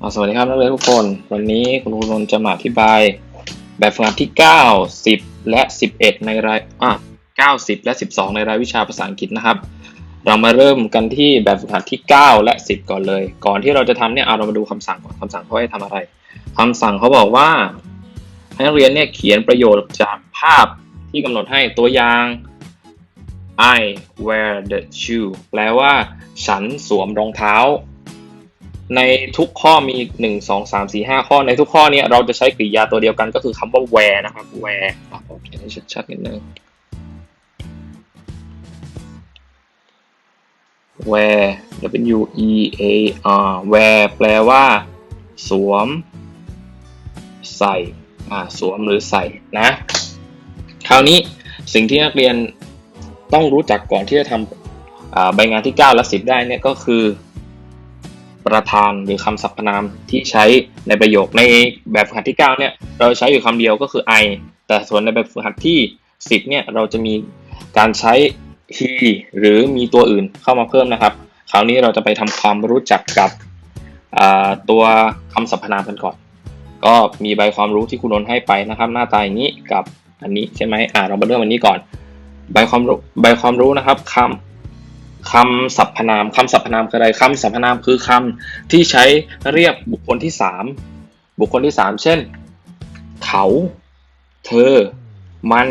อ่าสวัสดีครับนักเรียนทุกคน วันนี้คุณครูนนท์จะมาอธิบาย แบบฝึกหัดที่ 9 10 และ 11 ในรายอะ9 10 และ 12 ในรายวิชาภาษาอังกฤษนะครับ เรามาเริ่มกันที่แบบฝึกหัดที่ 9 และ 10 ก่อนเลย ก่อนที่เราจะทำเนี่ยเอาเรามาดูคำสั่งก่อนคำสั่งเขาให้ทำอะไรคำสั่งเขาบอกว่าให้นักเรียนเนี่ยเขียนประโยชน์จากภาพที่กำหนดให้ตัวอย่าง I wear the shoe แปลว่า ฉันสวมรองเท้า ในทุกข้อมีหนึ่งสองสามสี่ห้าข้อในทุกข้อเนี้เราจะใช้กริยาตัวเดียวกันก็คือคำว่า wear นะครับ wear อะโอเคให้ชัดๆนิดนึง wear w e a r wear แปลว่า สวม ใส่อ่าสวมหรือใส่นะ คราวนี้สิ่งที่นักเรียนต้องรู้จักก่อนที่จะทำใบงานที่ 9 และ 10 ได้เนี่ยก็คือ ประธานหรือคำสรรพนามที่ใช้ในประโยคในแบบฝึกหัดที่ 9 เนี่ย เราใช้อยู่คำเดียวก็คือ I แต่ส่วนในแบบฝึกหัดที่ 10 เนี่ย เราจะมีการใช้ he หรือมีตัวอื่นเข้ามาเพิ่มนะครับ คราวนี้เราจะไปทำความรู้จักกับตัวคำสรรพนามกันก่อน ก็มีใบความรู้ที่คุณนนท์ให้ไปนะครับ หน้าตาอย่างนี้กับอันนี้ใช่ไหมอ่าเรามาเริ่มอันนี้ก่อน ใบความรู้ใบความรู้นะครับคำ คำสรรพนามคำสรรพนามคืออะไรคำสรรพนามคือคำที่ใช้เรียกบุคคลที่สามบุคคลที่สามเช่น เขา เธอ มัน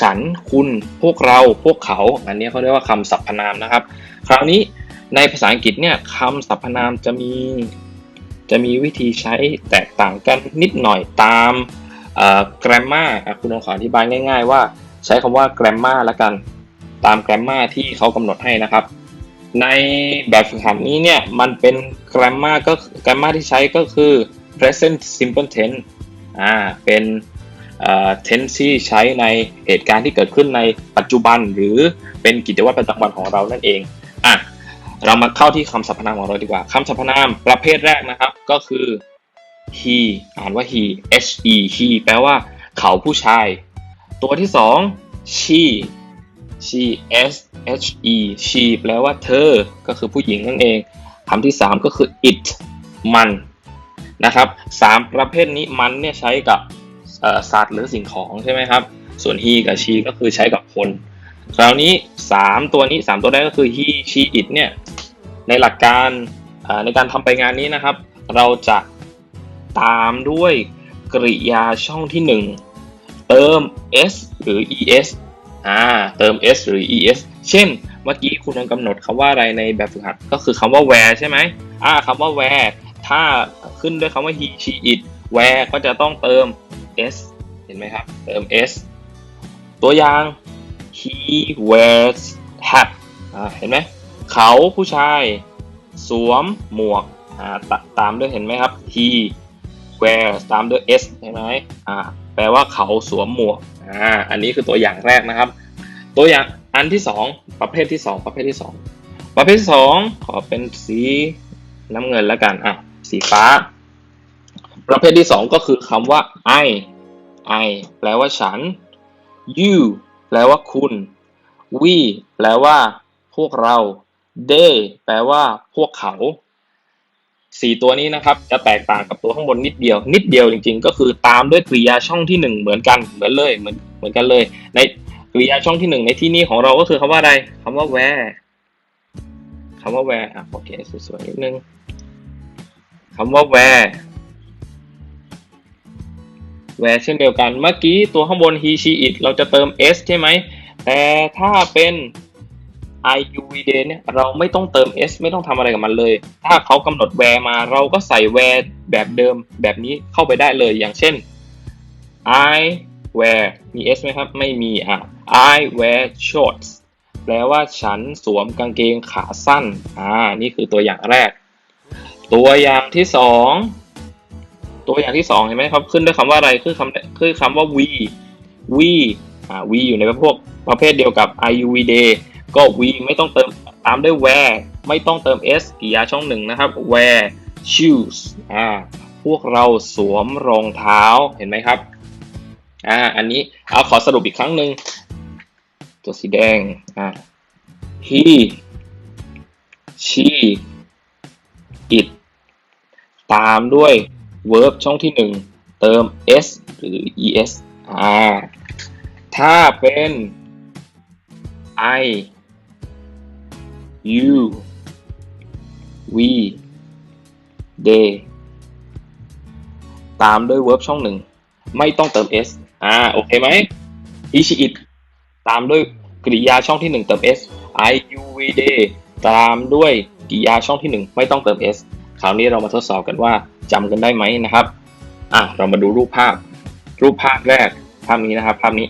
ฉัน คุณ พวกเรา พวกเขา อันนี้เขาเรียกว่าคำสรรพนามนะครับ คราวนี้ในภาษาอังกฤษเนี่ยคำสรรพนามจะมีจะมีวิธีใช้แตกต่างกันนิดหน่อยตามเอ่อ grammar อะคุณลองขออธิบายง่าย ๆ ว่าใช้คำว่า grammar ละกัน ตาม grammar ที่เขากำหนดให้นะครับ ในแบบฝึกหัดนี้เนี่ยมันเป็น grammar ก็ grammar ที่ใช้ก็คือ present simple tense อ่าเป็นเอ่อ tense ที่ใช้ในเหตุการณ์ที่เกิดขึ้นในปัจจุบันหรือเป็นกิจวัตรประจำวันของเรานั่นเองอะเรามาเข้าที่คำสรรพนามของเราดีกว่าคำสรรพนามประเภทแรกนะครับก็คือ he อ่านว่า he h e he แปลว่าเขาผู้ชาย ตัวที่สอง she she s h e she แปลว่าเธอ ก็คือผู้หญิงนั่นเองคำที่สามก็คือ it มันนะครับสามประเภทนี้มันเนี่ยใช้กับสัตว์หรือสิ่งของใช่ไหมครับ ส่วน he กับ she ก็คือใช้กับคน คราวนี้ 3 ตัวนี้ 3 ตัวแรกก็คือ he she it เนี่ยในหลักการในการทำไปงานนี้นะครับ เราจะตามด้วยกริยาช่องที่ 1 เติม s หรือ es อ่าเติม s หรือ es เช่น เมื่อกี้คุณลองกำหนดคำว่าอะไรในแบบฝึกหัด ก็คือคำว่า where ใช่ไหมอ่าคำว่า where ถ้าขึ้นด้วยคำว่า he she it where ก็จะต้องเติม s เห็นไหมครับ เติม s ตัวอย่าง he wears hat อ่าเห็นไหมเขาผู้ชาย สวมหมวกอ่าตตามด้วยเห็นไหมครับ he wears ตามด้วย s เห็นไหมอ่า แปลว่าเขาสวมหมวกอ่าอันนี้คือตัวอย่างแรกนะครับ ตัวอย่างอันที่สองประเภทที่สองประเภทที่สองประเภทที่สองขอเป็นสีน้ำเงินแล้วกันอะสีฟ้า ประเภทที่สองก็คือคำว่า I I แปลว่าฉัน you แปลว่าคุณ we แปลว่าพวกเรา they แปลว่าพวกเขา สี่ตัวนี้นะครับจะแตกต่างกับตัวข้างบนนิดเดียว นิดเดียวจริง ๆ ก็คือตามด้วยกริยาช่องที่หนึ่งเหมือนกันเหมือนเลยเหมือนเหมือนกันเลย ในกริยาช่องที่หนึ่งในที่นี้ของเราก็คือคำว่าอะไรคำว่า where คำว่า where อะโอเคสวยๆนิดนึงคำว่า where where เช่นเดียวกันเมื่อกี้ตัวข้างบน he she it เราจะเติม s ใช่ไหมแต่ถ้าเป็น I U V D เนี่ยเราไม่ต้องเติม s ไม่ต้องทำอะไรกับมันเลย ถ้าเขากำหนด where มาเราก็ใส่ where แบบเดิมแบบนี้เข้าไปได้เลยอย่างเช่น I wear มี s ไหมครับ ไม่มีอะ I wear shorts แปลว่าฉันสวมกางเกงขาสั้น อ่า นี่คือตัวอย่างแรก ตัวอย่างที่สองตัวอย่างที่สองเห็นไหมครับ ขึ้นด้วยคำว่าอะไรคือคำคือคำว่า we we อ่า we อยู่ในพวกประเภทเดียวกับ i u v d ก็ we ไม่ต้องเติมตามด้วย wear ไม่ต้องเติม s กิริยาช่องหนึ่งนะครับ wear shoes อ่าพวกเราสวมรองเท้าเห็นไหมครับอ่าอันนี้เอาขอสรุปอีกครั้งหนึ่งตัวสีแดงอ่า he she it ตามด้วย verb ช่องที่หนึ่งเติม s หรือ es อ่าถ้าเป็น I you we they ตามด้วย verb ช่องหนึ่ง ไม่ต้องเติม s อ่า โอเคไหม he she it ตามด้วยกริยาช่องที่หนึ่งเติม s I you we they ตามด้วยกริยาช่องที่หนึ่งไม่ต้องเติม s คราวนี้เรามาทดสอบกันว่าจำกันได้ไหมนะครับ อะ เรามาดูรูปภาพ รูปภาพแรก ภาพนี้นะครับ ภาพนี้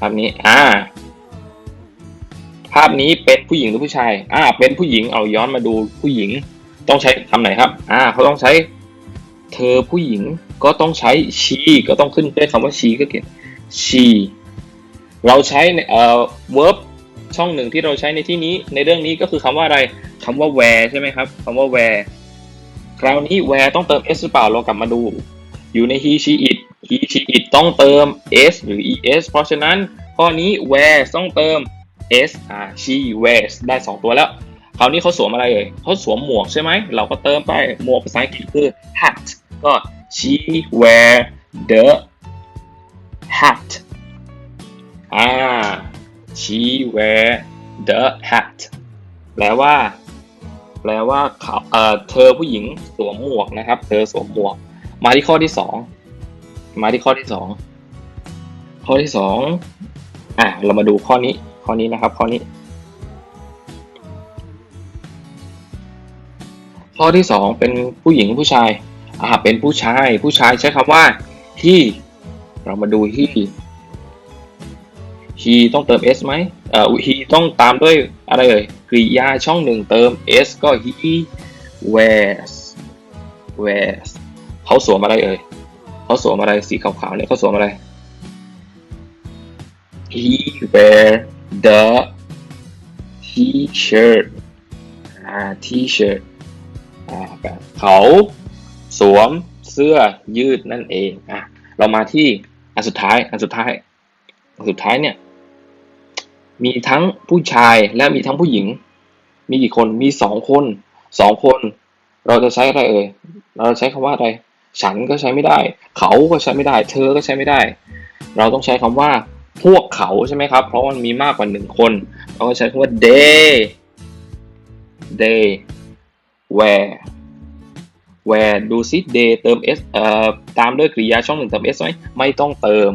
ภาพนี้ อ่า ภาพนี้เป็นผู้หญิงหรือผู้ชาย อ่า เป็นผู้หญิง เอาย้อนมาดูผู้หญิง ต้องใช้คำไหนครับ อ่า เขาต้องใช้ เธอผู้หญิงก็ต้องใช้ she ก็ต้องขึ้นด้วยคำว่า she ก็เขียน she เราใช้ในเอ่อ verb ช่องหนึ่งที่เราใช้ในที่นี้ ในเรื่องนี้ก็คือคำว่าอะไรคำว่า where ใช่ไหมครับคำว่า where คราวนี้ where ต้องเติม s หรือเปล่า เรากลับมาดู อยู่ใน he she it he she it ต้องเติม s หรือ es เพราะฉะนั้นข้อนี้ where ต้องเติม s อ่า she wears ได้ 2 ตัวแล้ว คราวนี้เขาสวมอะไรเอ่ยเขาสวมหมวกใช่ไหม เราก็เติมไปหมวกภาษาอังกฤษคือ hat ก็ she wear the hat อ่า she wear the hat แปลว่า แปลว่าเขาเอ่อเธอผู้หญิงสวมหมวกนะครับ เธอสวมหมวก มาที่ข้อที่สองมาที่ข้อที่สองข้อที่สองอะเรามาดูข้อนี้ ข้อนี้นะครับข้อนี้ ข้อที่สองเป็นผู้หญิงผู้ชายอ่าเป็นผู้ชาย ผู้ชายใช้คำว่า he เรามาดู he he ต้องเติม s ไหมเอ่อ he ต้องตามด้วยอะไรเอ่ยกริยาช่องหนึ่งเติม s ก็ he wears wears เขาสวมอะไรเอ่ยเขาสวมอะไรสีขาวๆเนี่ยเขาสวมอะไร he wear the t-shirt อ่า t-shirt อ่าแบบเขาสวมเสื้อยืดนั่นเองอะเรามาที่อันสุดท้าย อันสุดท้าย อันสุดท้ายเนี่ย มีทั้งผู้ชายและมีทั้งผู้หญิง มีกี่คน มีสองคน สองคน เราจะใช้อะไรเอ่ย เราจะใช้คำว่าอะไร ฉันก็ใช้ไม่ได้ เขาก็ใช้ไม่ได้ เธอก็ใช้ไม่ได้ เราต้องใช้คำว่า พวกเขาใช่ไหมครับ เพราะมันมีมากกว่าหนึ่งคน เราก็ใช้คำว่า they they where where ดูซิ they เติม s เอ่อตามด้วยกริยาช่องหนึ่งเติม s ไหมไม่ต้องเติม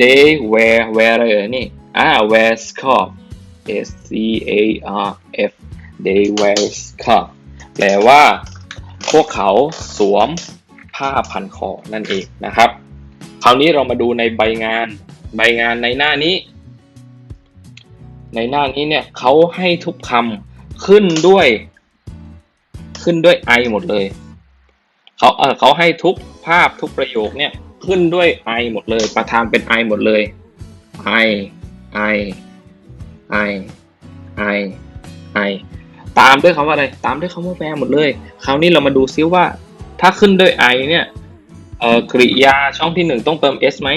they wear wear อะไรเอ่ยนี่อ่า wear scarf s c a r f they wear scarf แปลว่า พวกเขาสวมผ้าพันคอนั่นเองนะครับ คราวนี้เรามาดูในใบงาน ใบงานในหน้านี้ ในหน้านี้เนี่ยเขาให้ทุกคำขึ้นด้วย ขึ้นด้วย i หมดเลยเขาเออเขาให้ทุกภาพทุกประโยคเนี่ยขึ้นด้วย i หมดเลย ประธานเป็น i หมดเลย i i i i i ตามด้วยคำว่าอะไร ตามด้วยคำว่าแวร์หมดเลย คราวนี้เรามาดูซิว่า ถ้าขึ้นด้วย i เนี่ยเอ่อกริยาช่องที่หนึ่งต้องเติม s ไหม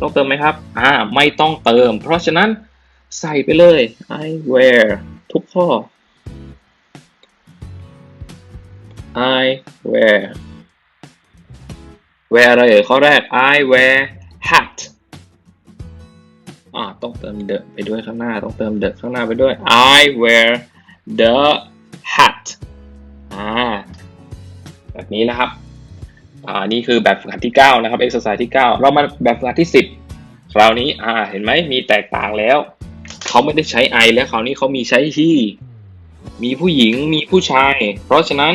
ต้องเติมไหมครับ อ่า ไม่ต้องเติม เพราะฉะนั้นใส่ไปเลย I wear ทุกข้อ I wear wear อะไรเอ่ยข้อแรก I wear hat อ่าต้องเติม the ไปด้วยข้างหน้า ต้องเติม the ข้างหน้าไปด้วย I wear the hat อ่า แบบนี้นะครับ อ่านี่คือแบบฝึกหัดที่ 9 นะครับ exercise ที่ 9 เรามาแบบฝึกหัดที่ 10 คราวนี้อ่าเห็นไหมมีแตกต่างแล้ว เขาไม่ได้ใช้ I แล้วคราวนี้เขามีใช้ he มีผู้หญิงมีผู้ชาย เพราะฉะนั้น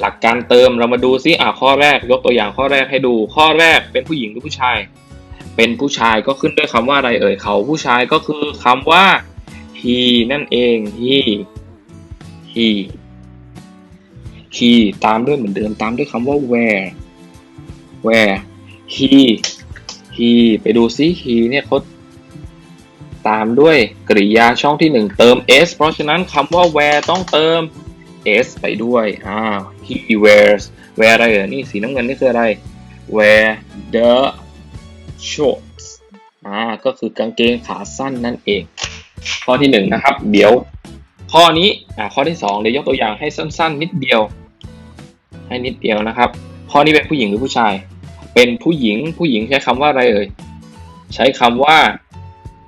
หลักการเติมเรามาดูซิอ่าข้อแรกยกตัวอย่างข้อแรกให้ดู ข้อแรกเป็นผู้หญิงหรือผู้ชาย เป็นผู้ชายก็ขึ้นด้วยคำว่าอะไรเอ่ยเขาผู้ชายก็คือคำว่า he นั่นเอง he he he ตามด้วยเหมือนเดิมตามด้วยคำว่า where where he he ไปดูซิ he เนี่ยเขาตามด้วยกริยาช่องที่หนึ่งเติม s เพราะฉะนั้นคำว่า where ต้องเติม s ไปด้วยอ่า he wears wear อะไรเอ่ยนี่สีน้ำเงินนี่คืออะไร wear the shorts อ่าก็คือกางเกงขาสั้นนั่นเอง ข้อที่หนึ่งนะครับ เดี๋ยวข้อนี้อ่าข้อที่สองเดี๋ยวยกตัวอย่างให้สั้น ๆ นิดเดียว ให้นิดเดียวนะครับ ข้อนี้เป็นผู้หญิงหรือผู้ชาย เป็นผู้หญิงผู้หญิงใช้คำว่าอะไรเอ่ย ใช้คำว่า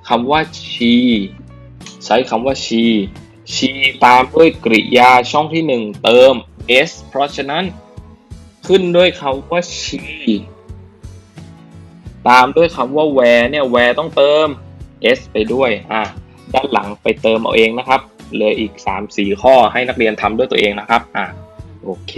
คำว่า she ใช้คำว่า she she ตามด้วยกริยาช่องที่หนึ่งเติม s เพราะฉะนั้นขึ้นด้วยคำว่า she ตามด้วยคำว่า where เนี่ย where ต้องเติม s ไปด้วย อะ ด้านหลังไปเติมเอาเองนะครับ เลืออีก 3-4 ข้อให้นักเรียนทำด้วยตัวเองนะครับ อะ โอเค